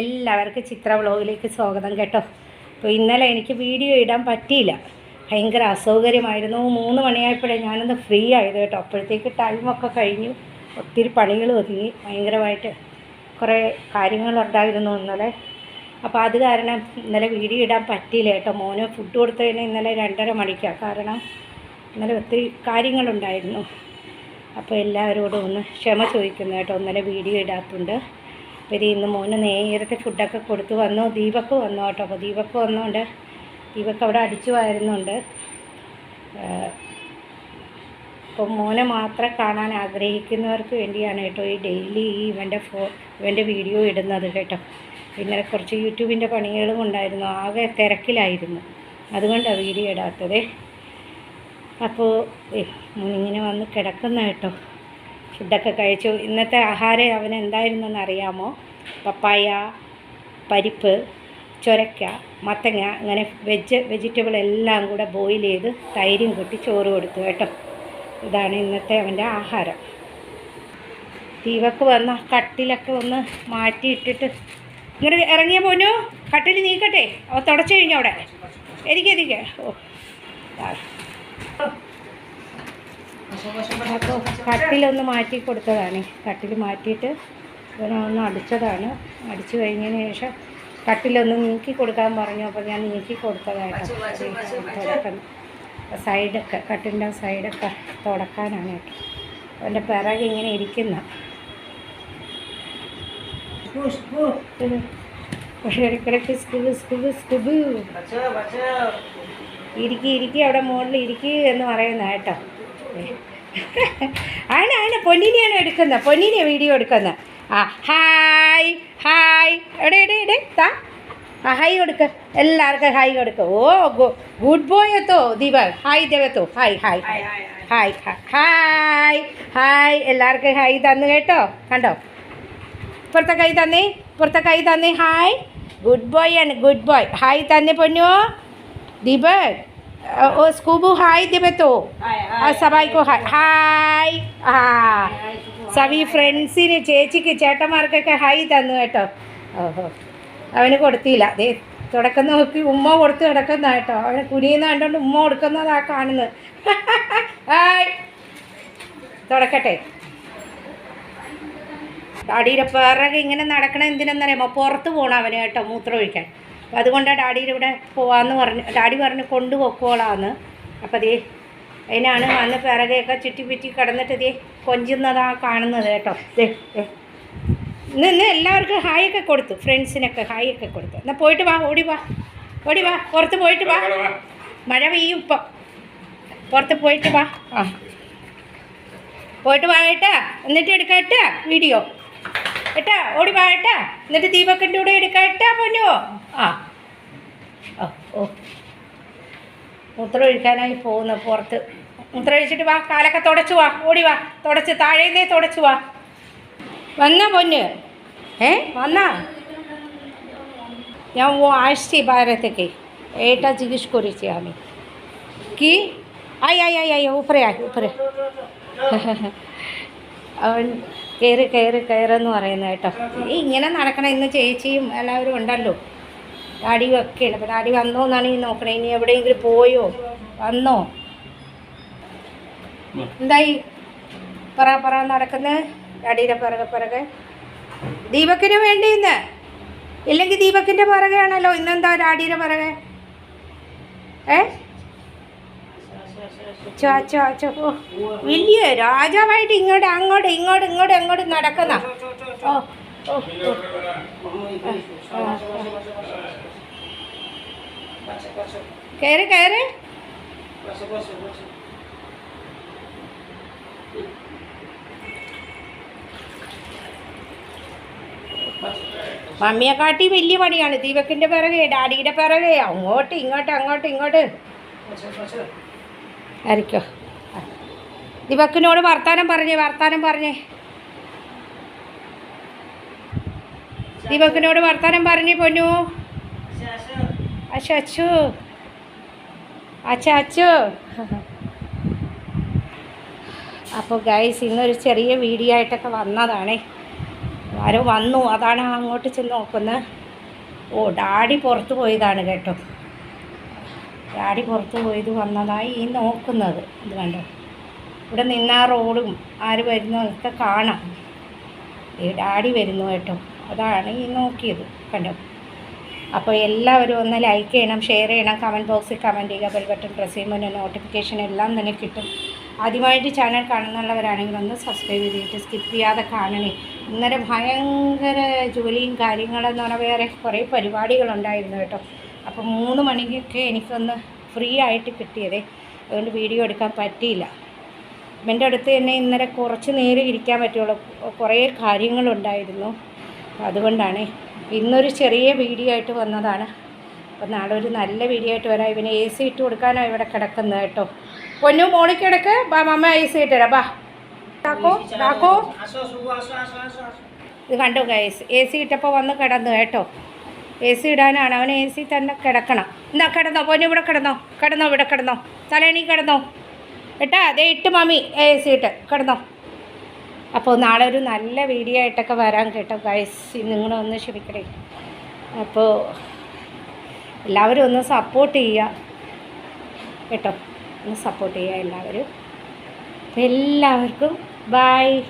എല്ലാവർക്കും ചിത്ര വ്ളോഗിലേക്ക് സ്വാഗതം കേട്ടോ. അപ്പോൾ ഇന്നലെ എനിക്ക് വീഡിയോ ഇടാൻ പറ്റിയില്ല. ഭയങ്കര അസൗകര്യമായിരുന്നു. മൂന്ന് മണിയായപ്പോഴേ ഞാനൊന്ന് ഫ്രീ ആയത് കേട്ടോ. അപ്പോഴത്തേക്ക് ടൈമൊക്കെ കഴിഞ്ഞു. ഒത്തിരി പണികൾ ഒതുങ്ങി. ഭയങ്കരമായിട്ട് കുറേ കാര്യങ്ങളുണ്ടായിരുന്നു ഇന്നലെ. അപ്പോൾ അത് കാരണം ഇന്നലെ വീഡിയോ ഇടാൻ പറ്റിയില്ല കേട്ടോ. മോന് ഫുഡ് കൊടുത്തതിന് ഇന്നലെ രണ്ടര മണിക്കാണ് കാരണം ഇന്നലെ ഒത്തിരി കാര്യങ്ങളുണ്ടായിരുന്നു. അപ്പോൾ എല്ലാവരോടും ഒന്ന് ക്ഷമ ചോദിക്കുന്നു കേട്ടോ. ഇന്നലെ വീഡിയോ ഇടാത്തുണ്ട് ഇത് ഇന്ന് മോന് നേരത്തെ ഫുഡൊക്കെ കൊടുത്ത് വന്നു. ദീപക്ക് വന്നു കേട്ടോ. അപ്പോൾ ദീപക്ക് വന്നുകൊണ്ട് ദീപക്ക് അവിടെ അടിച്ചു വരുന്നുണ്ട്. അപ്പോൾ മോനെ മാത്രം കാണാൻ ആഗ്രഹിക്കുന്നവർക്ക് വേണ്ടിയാണ് കേട്ടോ ഈ ഡെയിലി ഈ ഇവന്റെ ഫോ ഇവന്റെ വീഡിയോ ഇടുന്നത് കേട്ടോ. ഇന്നലെ കുറച്ച് യൂട്യൂബിന്റെ പണികളും ഉണ്ടായിരുന്നു. ആകെ തിരക്കിലായിരുന്നു. അതുകൊണ്ടാണ് വീഡിയോ ഇടാത്തത്. അപ്പോൾ ഇങ്ങനെ വന്ന് കിടക്കുന്ന കേട്ടോ. ഫുഡൊക്കെ കഴിച്ചു. ഇന്നത്തെ ആഹാരം അവൻ എന്തായിരുന്നെന്ന് അറിയാമോ? പപ്പായ പരിപ്പ് ചുരക്ക മത്തങ്ങ അങ്ങനെ വെജ് വെജിറ്റബിൾ എല്ലാം കൂടെ ബോയിൽ ചെയ്ത് തൈരും കൂട്ടി ചോറ് കൊടുത്തു കേട്ടോ. ഇതാണ് ഇന്നത്തെ അവന്റെ ആഹാരം. ദീപക്ക് വന്ന കട്ടിലൊക്കെ ഒന്ന് മാറ്റിയിട്ടിട്ട് ഇങ്ങനെ ഇറങ്ങിയ പോന്നു? കട്ടിൽ നീക്കട്ടെ. അവ തുടച്ചു കഴിഞ്ഞു അവിടെ? എനിക്ക് ഓ. അപ്പോൾ കട്ടിലൊന്ന് മാറ്റി കൊടുത്തതാണ്. കട്ടിൽ മാറ്റിയിട്ട് ഒന്ന് അടിച്ചതാണ്. അടിച്ചു കഴിഞ്ഞതിന് ശേഷം കട്ടിലൊന്ന് നീക്കി കൊടുക്കാൻ പറഞ്ഞു. അപ്പോൾ ഞാൻ നീക്കി കൊടുത്തതാണ് തുടക്കം. സൈഡൊക്കെ കട്ടിലിന്റെ സൈഡൊക്കെ തുടക്കാനാണ് കേട്ടോ. അവന്റെ പിറകെ ഇങ്ങനെ ഇരിക്കുന്ന. പക്ഷേ ഇടയ്ക്കിടയ്ക്ക് സ്കുബ് സ്കുബ് സ്കുബ് ഇരിക്കി ഇരിക്കി അവിടെ മുകളിൽ ഇരിക്കി എന്ന് പറയുന്ന കേട്ടോ. ആണ് ആണ്. പൊന്നിനെയാണ് എടുക്കുന്നത്. പൊന്നിനെ വീഡിയോ എടുക്കുന്നത്. ആ ഹായ് ഹായ്. എവിടെ എവിടെ എവിടെ? താ. ആ ഹായ് കൊടുക്ക. എല്ലാവർക്കും ഹായ് കൊടുക്ക. ഓ ഗുഡ് ബോയ് എത്തോ Deepak hi ദേവത്തോ hi hi. Hi hi hi. എല്ലാവർക്കും ഹായ് തന്നു കേട്ടോ. കണ്ടോ? പുറത്തെ കൈ തന്നേ പുറത്തെ കൈ തന്നേ. ഹായ്. ഗുഡ് ബോയ് ആണ് ഗുഡ് ബോയ്. ഹായ് തന്നെ പൊന്നു. ദീപക് ഓ സ്കൂബു ഹായ് ദീപത്തോ ആ സബായിക്കോ ഹായ് ഹായ് ആ സവി ഫ്രണ്ട്സിന് ചേച്ചിക്ക് ചേട്ടന്മാർക്കൊക്കെ ഹായ് തന്നു കേട്ടോ. ഓഹോ. അവന് കൊടുത്തില്ല. ദേ തുടക്കം നോക്കി ഉമ്മ കൊടുത്ത് കിടക്കുന്ന കേട്ടോ. അവന് കുനിയുന്ന കണ്ടുകൊണ്ട് ഉമ്മ കൊടുക്കുന്നതാ കാണുന്നത്. ഹായ് തുടക്കട്ടെ. അടിയുടെ പിറകെ ഇങ്ങനെ നടക്കണ എന്തിനെന്നറിയാമോ? പുറത്ത് പോകണം അവന് കേട്ടോ മൂത്രം ഒഴിക്കാൻ. അപ്പോൾ അതുകൊണ്ടാണ് ഡാഡിയുടെ ഇവിടെ പോവാന്ന് പറഞ്ഞു ഡാഡി പറഞ്ഞു കൊണ്ടുപോക്കോളാന്ന് അപ്പോൾ ദേ അതിനാണ് വന്ന് പിറകെയൊക്കെ ചുറ്റി ചുറ്റി കിടന്നിട്ട് ദേ കൊഞ്ചുന്നതാ കാണുന്നത് കേട്ടോ. ദേ ഇന്ന് ഇന്ന് എല്ലാവർക്കും ഹായ് ഒക്കെ കൊടുത്തു ഫ്രണ്ട്സിനൊക്കെ ഹായ് ഒക്കെ കൊടുത്തു. എന്നാൽ പോയിട്ട് വാ ഓടി വാ ഓടി വാ പുറത്ത് പോയിട്ട് വാ. മഴ പെയ്യും ഇപ്പം. പുറത്ത് പോയിട്ട് വാ. ആ. പോയിട്ട് വാ കേട്ടാ എന്നിട്ട് എടുക്കാം വീഡിയോ. കേട്ടാ ഓടി വാ കേട്ടാ എന്നിട്ട് ദീപക്കിന്റെ കൂടെ എടുക്കാം പൊന്നോ. ആ ഓ ഓ മൂത്രം ഒഴിക്കാനായി പോകുന്നു പുറത്ത് മൂത്രം ഒഴിച്ചിട്ട് വാ കാലൊക്കെ തുടച്ചു വാ ഓടി വാ തുടച്ച് താഴേന്നേ തുടച്ചു വാ വന്നാ പൊന്ന് ഏ വന്നാ ഞാൻ वो আসছি বাইরে থেকে এটা জিজ্ঞেস করেছি আমি কি আই আই আই আই উপরে আয় উপরে അവൻ കയറി കയറി കയറെന്ന് പറയുന്നത് കേട്ടോ ഈ ഇങ്ങനെ നടക്കണം ഇന്ന് ചേച്ചിയും എല്ലാവരും ഉണ്ടല്ലോ ഡാഡിയും വെക്കുകയാണ് അപ്പം അപ്പോൾ ഡാഡി വന്നോ എന്നാണ് ഈ നോക്കണേ. ഇനി എവിടെയെങ്കിലും പോയോ? വന്നോ? എന്തായി? പറ പറ നടക്കുന്നത് ഡാഡിയുടെ പിറകെ പിറകെ. ദീപക്കിന് വേണ്ടി ഇന്ന്. ഇല്ലെങ്കിൽ ദീപക്കിന്റെ പിറകെയാണല്ലോ. ഇന്നെന്താ ഡാഡിയുടെ പിറകെ? ഏ? ചോ അച്ചോ അച്ചോ ഓ വലിയ രാജാവായിട്ട് ഇങ്ങോട്ട് അങ്ങോട്ട് ഇങ്ങോട്ട് ഇങ്ങോട്ട് അങ്ങോട്ട് നടക്കുന്ന. ഓ. കയറി കയറി. മമ്മിയെ കാട്ടി വലിയ പണിയാണ്. ദീപക്കിന്റെ പിറകെ ഡാഡിയുടെ പിറകെ. അങ്ങോട്ട് ഇങ്ങോട്ട് അങ്ങോട്ട് ഇങ്ങോട്ട്. ആയിരിക്കോ? ദീപക്കിനോട് വർത്താനം പറഞ്ഞേ വർത്താനം പറഞ്ഞേ. ദീപക്കിനോട് വർത്താനം പറഞ്ഞു പൊന്നു. അച്ഛ അച്ചു അച്ഛ അച്ചു അപ്പോൾ ഗൈസ് ഇന്നൊരു ചെറിയ വീഡിയോ ആയിട്ടൊക്കെ വന്നതാണേ. ആരോ വന്നു. അതാണ് അങ്ങോട്ട് ചെന്ന് നോക്കുന്നത് ഓ ഡാഡി പുറത്ത് പോയതാണ് കേട്ടോ. ഡാഡി പുറത്ത് പോയത് വന്നതായി ഈ നോക്കുന്നത്. ഇത് കണ്ടോ? ഇവിടെ നിന്നാ റോഡും ആര് വരുന്നതൊക്കെ കാണാം. ഈ ഡാഡി വരുന്നു കേട്ടോ. അതാണ് ഈ നോക്കിയത് കണ്ടോ? അപ്പോൾ എല്ലാവരും ഒന്ന് ലൈക്ക് ചെയ്യണം ഷെയർ ചെയ്യണം കമന്റ് ബോക്സിൽ കമന്റ് ചെയ്യുക ബെൽ ബട്ടൺ പ്രസ് ചെയ്യുമ്പോൾ നോട്ടിഫിക്കേഷൻ എല്ലാം തന്നെ കിട്ടും. ആദ്യമായിട്ട് ചാനൽ കാണുന്നുള്ളവരാണെങ്കിൽ ഒന്ന് സബ്സ്ക്രൈബ് ചെയ്തിട്ട് സ്കിപ്പ് ചെയ്യാതെ കാണണേ. ഇന്നലെ ഭയങ്കര ജോലിയും കാര്യങ്ങളെന്ന് പറഞ്ഞാൽ വേറെ കുറേ പരിപാടികളുണ്ടായിരുന്നു കേട്ടോ. അപ്പോൾ മൂന്ന് മണിക്കൊക്കെ എനിക്കൊന്ന് ഫ്രീ ആയിട്ട് കിട്ടിയതേ. അതുകൊണ്ട് വീഡിയോ എടുക്കാൻ പറ്റിയില്ല. എന്റെ അടുത്ത് തന്നെ ഇന്നലെ കുറച്ച് നേരം ഇരിക്കാൻ പറ്റുള്ളൂ. കുറേ കാര്യങ്ങളുണ്ടായിരുന്നു അപ്പോൾ അതുകൊണ്ടാണ്. ഇന്നൊരു ചെറിയ വീഡിയോ ആയിട്ട് വന്നതാണ്. അപ്പോൾ നാളെ ഒരു നല്ല വീഡിയോ ആയിട്ട് വരാം. ഇവന് എ സി ഇട്ട് കൊടുക്കാനാണ് ഇവിടെ കിടക്കുന്നത് കേട്ടോ. പൊന്നു മോളിക്ക് കിടക്ക്. ബാ മമ്മ എ സി ഇട്ടുതരാം ബാ. ഡാക്കോ ഡാക്കോ ഇത് കണ്ടു എ സി ഇട്ടപ്പോൾ വന്ന് കിടന്നു കേട്ടോ. എ സി ഇടാനാണ്. അവൻ എ സി തന്നെ കിടക്കണം. എന്നാ കിടന്നോ? പൊന്നു ഇവിടെ കിടന്നോ? കിടന്നോ ഇവിടെ കിടന്നോ? തലേണി കിടന്നോ? ഏട്ടാ അതേ ഇട്ട് മമ്മി എ സി ഇട്ട്. കിടന്നോ? അപ്പോൾ നാളെ ഒരു നല്ല വീഡിയോ ആയിട്ടൊക്കെ വരാൻ കേട്ടോ ഗൈസ് നിങ്ങളൊന്ന് ക്ഷമിക്കണേ. അപ്പോൾ എല്ലാവരും ഒന്ന് സപ്പോർട്ട് ചെയ്യുക. കേട്ടോ? ഒന്ന് സപ്പോർട്ട് ചെയ്യുക എല്ലാവരും. എല്ലാവർക്കും ബായ്